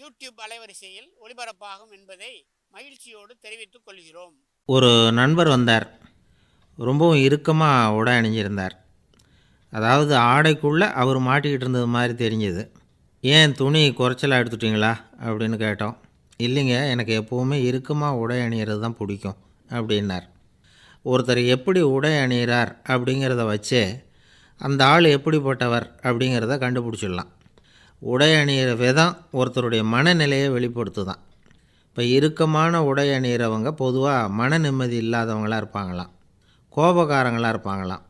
YouTube அலைவரிசையில் ஒளிபரப்பாகும் என்பதை மகிழ்ச்சியோடு தெரிவித்துக் கொள்கிறோம். ஒரு நண்பர் வந்தார். ரொம்பவும் இறுக்கமாக உடை அணிஞ்சிருந்தார். அதாவது ஆடைக்குள்ளே அவர் மாட்டிக்கிட்டு இருந்தது மாதிரி தெரிஞ்சது. ஏன் துணி குறைச்சலாக எடுத்துட்டிங்களா? அப்படின்னு கேட்டோம். இல்லைங்க எனக்கு எப்போவுமே இறுக்கமாக உடை அணியிறது தான் பிடிக்கும் அப்படின்னார். ஒருத்தர் எப்படி உடை அணிகிறார் அப்படிங்கிறத வச்சே அந்த ஆள் எப்படிப்பட்டவர் அப்படிங்கிறத கண்டுபிடிச்சிடலாம். உடை அணிகிற விதம் ஒருத்தருடைய மனநிலையை வெளிப்படுத்துதான். இப்போ இறுக்கமான உடை அணிகிறவங்க பொதுவாக மன நிம்மதி இல்லாதவங்களாக இருப்பாங்களாம். கோபக்காரங்களாக இருப்பாங்களாம்.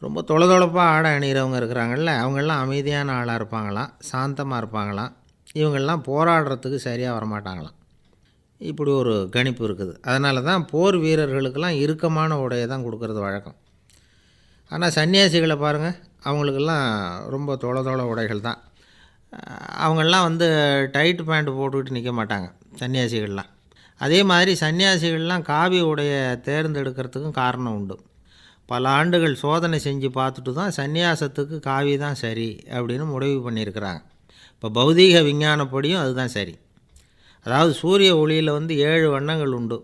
ரொம்ப தொளதொளப்பாக ஆடை அணிகிறவங்க இருக்கிறாங்கல்ல அவங்கெல்லாம் அமைதியான ஆளாக இருப்பாங்களாம் சாந்தமாக இருப்பாங்களாம். இவங்கெல்லாம் போராடுறதுக்கு சரியாக வரமாட்டாங்களாம். இப்படி ஒரு கணிப்பு இருக்குது. அதனால தான் போர் வீரர்களுக்கெல்லாம் இறுக்கமான உடையை தான் கொடுக்கறது வழக்கம். ஆனால் சன்னியாசிகளை பாருங்கள் அவங்களுக்கெல்லாம் ரொம்ப தொள உடைகள் தான். அவங்கெல்லாம் வந்து டைட் பேண்ட் போட்டுக்கிட்டு நிற்க மாட்டாங்க சன்னியாசிகள்லாம். அதே மாதிரி சன்னியாசிகள்லாம் காவி உடையை தேர்ந்தெடுக்கிறதுக்கும் காரணம் உண்டு. பல ஆண்டுகள் சோதனை செஞ்சு பார்த்துட்டு தான் சந்நியாசத்துக்கு காவி தான் சரி அப்படின்னு முடிவு பண்ணியிருக்கிறாங்க. இப்போ பௌதீக விஞ்ஞானப்படியும் அதுதான் சரி. அதாவது சூரிய ஒளியில் வந்து ஏழு வண்ணங்கள் உண்டு.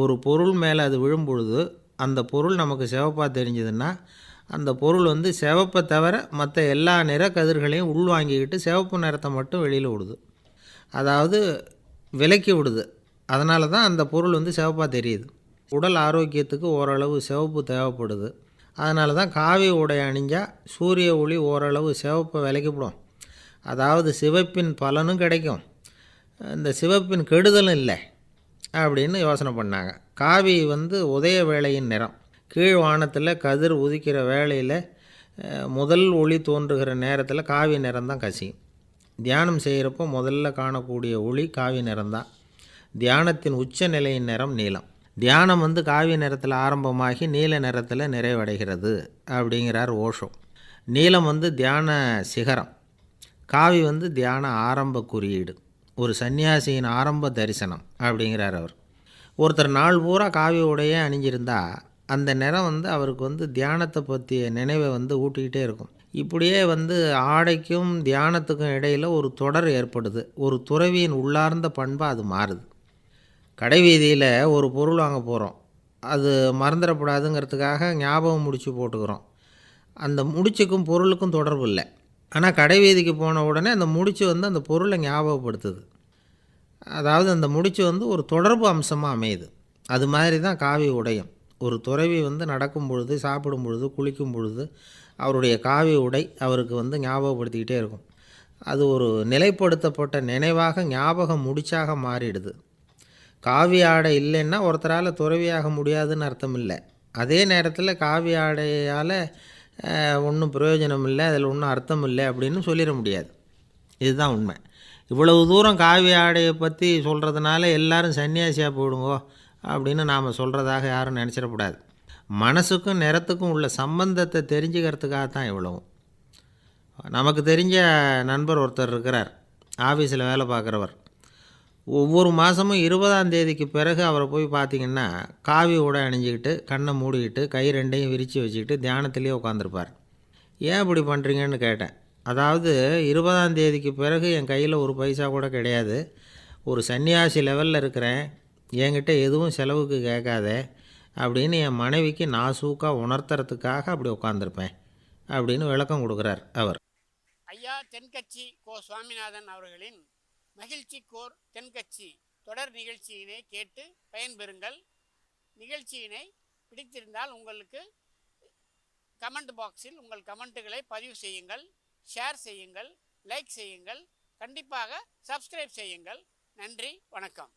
ஒரு பொருள் மேலே அது விழும்பொழுது அந்த பொருள் நமக்கு சிவப்பாக தெரிஞ்சதுன்னா அந்த பொருள் வந்து சிவப்பை தவிர மற்ற எல்லா நிற கதிர்களையும் உள்வாங்கிக்கிட்டு சிவப்பு நிறத்தை மட்டும் வெளியில் விடுது. அதாவது விலக்கி விடுது. அதனால தான் அந்த பொருள் வந்து சிவப்பாக தெரியுது. உடல் ஆரோக்கியத்துக்கு ஓரளவு சிவப்பு தேவைப்படுது. அதனால தான் காவி உடை அணிஞ்சால் சூரிய ஒளி ஓரளவு சிவப்பை விலக்கிவிடும். அதாவது சிவப்பின் பலனும் கிடைக்கும். இந்த சிவப்பின் கெடுதலும் இல்லை அப்படின்னு யோசனை பண்ணாங்க. காவி வந்து உதய வேளையின் நிறம். கீழ் வானத்தில் கதிர் உதிக்கிற வேளையில் முதல் ஒளி தோன்றுகிற நேரத்தில் காவி நிறந்தான் கசியும். தியானம் செய்கிறப்போ முதல்ல காணக்கூடிய ஒளி காவி நிறம்தான் தியானத்தின் உச்ச நிலையின் நிறம் நீளம் தியானம் வந்து காவி நிறத்தில் ஆரம்பமாகி நீல நிறத்தில் நிறைவடைகிறது அப்படிங்கிறார் ஓஷோ. நீலம் வந்து தியான சிகரம். காவி வந்து தியான ஆரம்ப குறியீடு. ஒரு சன்னியாசியின் ஆரம்ப தரிசனம் அப்படிங்கிறார் அவர். ஒருத்தர் நாள் பூரா காவி உடையே அணிஞ்சிருந்தால் அந்த நிறம் வந்து அவருக்கு வந்து தியானத்தை பற்றிய நினைவை வந்து ஊட்டிக்கிட்டே இருக்கும். இப்படியே வந்து ஆடைக்கும் தியானத்துக்கும் இடையில் ஒரு தொடர் ஏற்படுது. ஒரு துறவியின் உள்ளார்ந்த பண்பாக அது மாறுது. கடை வீதியில் ஒரு பொருள் வாங்க போகிறோம் அது மறந்துடக்கூடாதுங்கிறதுக்காக ஞாபகம் முடிச்சு போட்டுக்கிறோம். அந்த முடிச்சுக்கும் பொருளுக்கும் தொடர்பு இல்லை. ஆனால் கடை வீதிக்கு போன உடனே அந்த முடிச்சு வந்து அந்த பொருளை ஞாபகப்படுத்துது. அதாவது அந்த முடிச்சு வந்து ஒரு தொடர்பு அம்சமாக அமையுது. அது மாதிரி தான் காவி உடையும். ஒரு துறவி வந்து நடக்கும் பொழுது சாப்பிடும் பொழுது குளிக்கும் பொழுது அவருடைய காவி உடை அவருக்கு வந்து ஞாபகப்படுத்திக்கிட்டே இருக்கும். அது ஒரு நிலைப்படுத்தப்பட்ட நினைவாக ஞாபகம் முடிச்சாக மாறிடுது. காவி ஆடை இல்லைன்னா ஒருத்தரால் துறவியாக முடியாதுன்னு அர்த்தம் இல்லை அதே நேரத்தில் காவி ஆடையால் ஒன்றும் பிரயோஜனம் இல்லை அதில் ஒன்றும் அர்த்தம் இல்லை அப்படின்னு சொல்லிட முடியாது. இதுதான் உண்மை. இவ்வளவு தூரம் காவி ஆடையை பற்றி சொல்கிறதுனால எல்லாரும் சன்னியாசியாக போயிடுங்கோ. அப்படின்னு நாம் சொல்கிறதாக யாரும் நினச்சிடக்கூடாது. மனசுக்கும் நிறத்துக்கும் உள்ள சம்பந்தத்தை தெரிஞ்சுக்கிறதுக்காக தான் இவ்வளவும் நமக்கு தெரிஞ்ச நண்பர் ஒருத்தர் இருக்கிறார். ஆஃபீஸில் வேலை பார்க்குறவர். ஒவ்வொரு மாதமும் இருபதாம் தேதிக்கு பிறகு அவரை போய் பார்த்தீங்கன்னா காவி உடை அணிஞ்சிக்கிட்டு கண்ணை மூடிக்கிட்டு கை ரெண்டையும் விரித்து வச்சுக்கிட்டு தியானத்திலே உட்காந்துருப்பார் ஏன் இப்படி பண்ணுறீங்கன்னு கேட்டேன். அதாவது இருபதாம் தேதிக்கு பிறகு என் கையில் ஒரு பைசா கூட கிடையாது. ஒரு சன்னியாசி லெவலில் இருக்கிறேன். என்கிட்ட எதுவும் செலவுக்கு கேட்காத அப்படின்னு என் மனைவிக்கு நாசூக்காக உணர்த்துறதுக்காக அப்படி உட்காந்துருப்பேன் அப்படின்னு விளக்கம் கொடுக்குறார் அவர். ஐயா தென்கட்சி கோ சுவாமிநாதன் அவர்களின் மகிழ்ச்சி கோர் தென்கட்சி தொடர் நிகழ்ச்சியினை கேட்டு பயன்பெறுங்கள். நிகழ்ச்சியினை பிடித்திருந்தால் உங்களுக்கு கமெண்ட் பாக்ஸில் உங்கள் கமெண்ட்டுகளை பதிவு செய்யுங்கள் ஷேர் செய்யுங்கள் லைக் செய்யுங்கள் கண்டிப்பாக சப்ஸ்கிரைப் செய்யுங்கள். நன்றி வணக்கம்.